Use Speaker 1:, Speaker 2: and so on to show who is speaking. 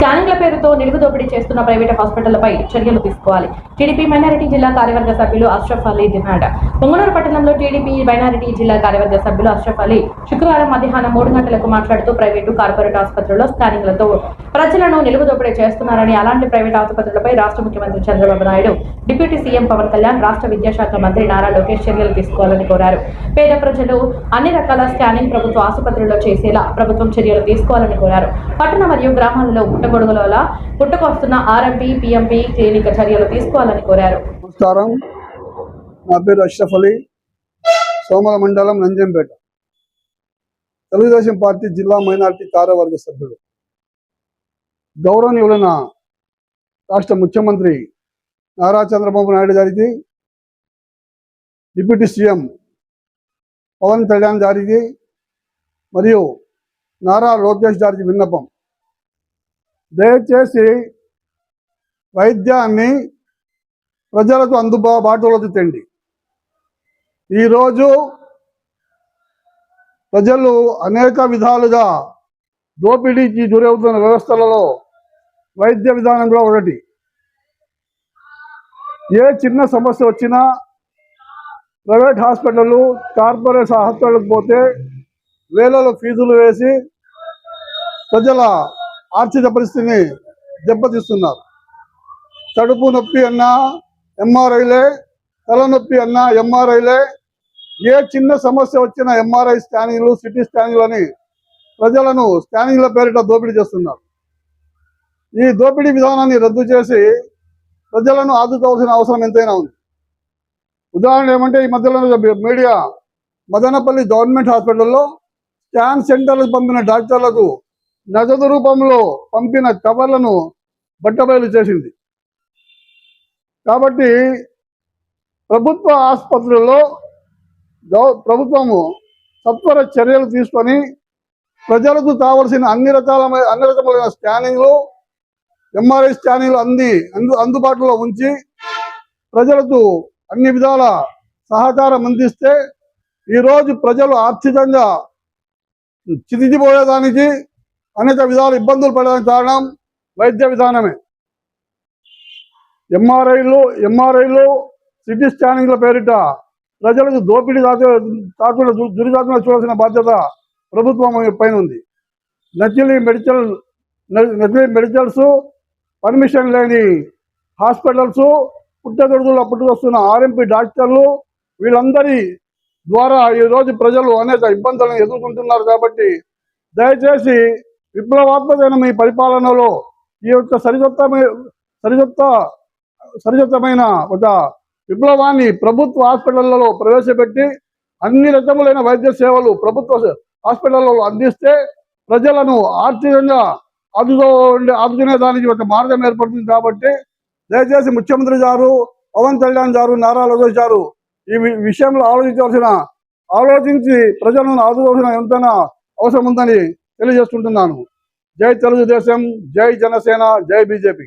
Speaker 1: స్కానింగ్ల పేరుతో నిలుగు దోపిడీ చేస్తున్న ప్రైవేట్ హాస్పిటళ్ళపై చర్యలు తీసుకోవాలి. టీడీపీ మైనారిటీ జిల్లా కార్యవర్గ సభ్యులు అష్రఫ్ అలీ డిమాండ్. పొంగనూరు పట్టణంలో టీడీపీ మైనారిటీ జిల్లా కార్యవర్గ సభ్యులు అష్రఫ్ అలీ శుక్రవారం మధ్యాహ్నం మూడు గంటలకు మాట్లాడుతూ ప్రైవేటు కార్పొరేట్ ఆసుపత్రుల్లో స్కానింగ్లతో ప్రజలను నిలుగు దోపిడీ చేస్తున్నారని అలాంటి ప్రైవేట్ ఆసుపత్రులపై రాష్ట్ర ముఖ్యమంత్రి చంద్రబాబు నాయుడు డిప్యూటీ సీఎం పవన్ కళ్యాణ్ రాష్ట్ర విద్యాశాఖ మంత్రి నారా లోకేష్ చర్యలు తీసుకోవాలని కోరారు. పేద ప్రజలు అన్ని రకాల స్కానింగ్ ప్రభుత్వ ఆసుపత్రుల్లో చేసేలా ప్రభుత్వం చర్యలు తీసుకోవాలని కోరారు. పట్టణ మరియు గ్రామాలలో పుట్టగొడుగుల పుట్టుకొస్తున్న ఆర్ఎంపీ పిఎంపీ క్లినిక్ చర్యలు తీసుకోవాలని కోరారు.
Speaker 2: నమస్కారం. నా పేరు అష్రఫ్ అలీ. సోమల మండలం నంజంపేట. తెలుగుదేశం పార్టీ జిల్లా మైనార్టీ కార్యవర్గ సభ్యుడు. గౌరవనీయులైన రాష్ట్ర ముఖ్యమంత్రి నారా చంద్రబాబు నాయుడు గారికి డిప్యూటీ సీఎం పవన్ కళ్యాణ్ గారికి మరియు నారా లోకేష్ గారికి విన్నపం. దయచేసి వైద్యాన్ని ప్రజలకు అందుబాటులోకి తెండి. ఈరోజు ప్రజలు అనేక విధాలుగా దోపిడీకి గురవుతున్న వ్యవస్థలలో వైద్య విధానం కూడా ఒకటి. ఏ చిన్న సమస్య వచ్చినా ప్రైవేట్ హాస్పిటల్ కార్పొరేట్ హాస్పిటల్కి పోతే వేలలో ఫీజులు వేసి ప్రజల ఆర్థిక పరిస్థితిని దెబ్బతీస్తున్నారు. కడుపు నొప్పి అన్నా ఎంఆర్ఐలే తలనొప్పి అన్నా ఎంఆర్ఐలే ఏ చిన్న సమస్య వచ్చినా ఎంఆర్ఐ స్కానింగ్లు సిటీ స్కానింగ్లు అని ప్రజలను స్కానింగ్ల పేరిట దోపిడీ చేస్తున్నారు. ఈ దోపిడీ విధానాన్ని రద్దు చేసి ప్రజలను ఆదుకోవాల్సిన అవసరం ఎంతైనా ఉంది. ఉదాహరణ ఏమంటే ఈ మధ్యలో మీడియా మదనపల్లి గవర్నమెంట్ హాస్పిటల్లో స్కాన్ సెంటర్లకు పంపిన డాక్టర్లకు నగదు రూపంలో పంపిన కవర్లను బట్టబయలు చేసింది. కాబట్టి ప్రభుత్వ ఆసుపత్రుల్లో ప్రభుత్వము సత్వర చర్యలు తీసుకొని ప్రజలకు కావలసిన అన్ని రకాలమైన అన్ని రకములైన స్కానింగ్లు ఎంఆర్ఐ స్కానింగ్లు అంది అందు అందుబాటులో ఉంచి ప్రజలకు అన్ని విధాల సహకారం అందిస్తే ఈరోజు ప్రజలు ఆర్థికంగా చితికిపోయేదానికి అనేక విధాల ఇబ్బందులు పడడానికి కారణం వైద్య విధానమే. ఎంఆర్ఐలు ఎంఆర్ఐలు సిటీ స్కానింగ్ల పేరిట ప్రజలకు దోపిడీ కాక కాకుండా దు- చూడాల్సిన బాధ్యత ప్రభుత్వం పైన ఉంది. నకిలీ మెడికల్ నకిలీ మెడికల్స్ పర్మిషన్ లేని హాస్పిటల్స్ పుట్టగొడుగులో పుట్టుకొస్తున్న ఆర్ఎంపీ డాక్టర్లు వీళ్ళందరి ద్వారా ఈరోజు ప్రజలు అనేక ఇబ్బందులను ఎదుర్కొంటున్నారు కాబట్టి దయచేసి విప్లవాత్మకమైన మీ పరిపాలనలో ఈ యొక్క సరికొత్త సరికొత్త సరికొత్తమైన ఒక విప్లవాన్ని ప్రభుత్వ హాస్పిటళ్ళలో ప్రవేశపెట్టి అన్ని రకములైన వైద్య సేవలు ప్రభుత్వ హాస్పిటళ్ళలో అందిస్తే ప్రజలను ఆర్థికంగా ఆదుకో ఆదుకునే దానికి ఒక మార్గం ఏర్పడుతుంది కాబట్టి దయచేసి ముఖ్యమంత్రి గారు పవన్ కళ్యాణ్ గారు నారా లోకేష్ గారు ఈ వి- విషయంలో ఆలోచించవలసిన ఆలోచించి ప్రజలను ఆదుకోవాల్సిన ఎంతైనా అవసరం ఉందని తెలియజేస్తుంటున్నాను. జై తెలుగుదేశం జై జనసేన జై బీజేపీ.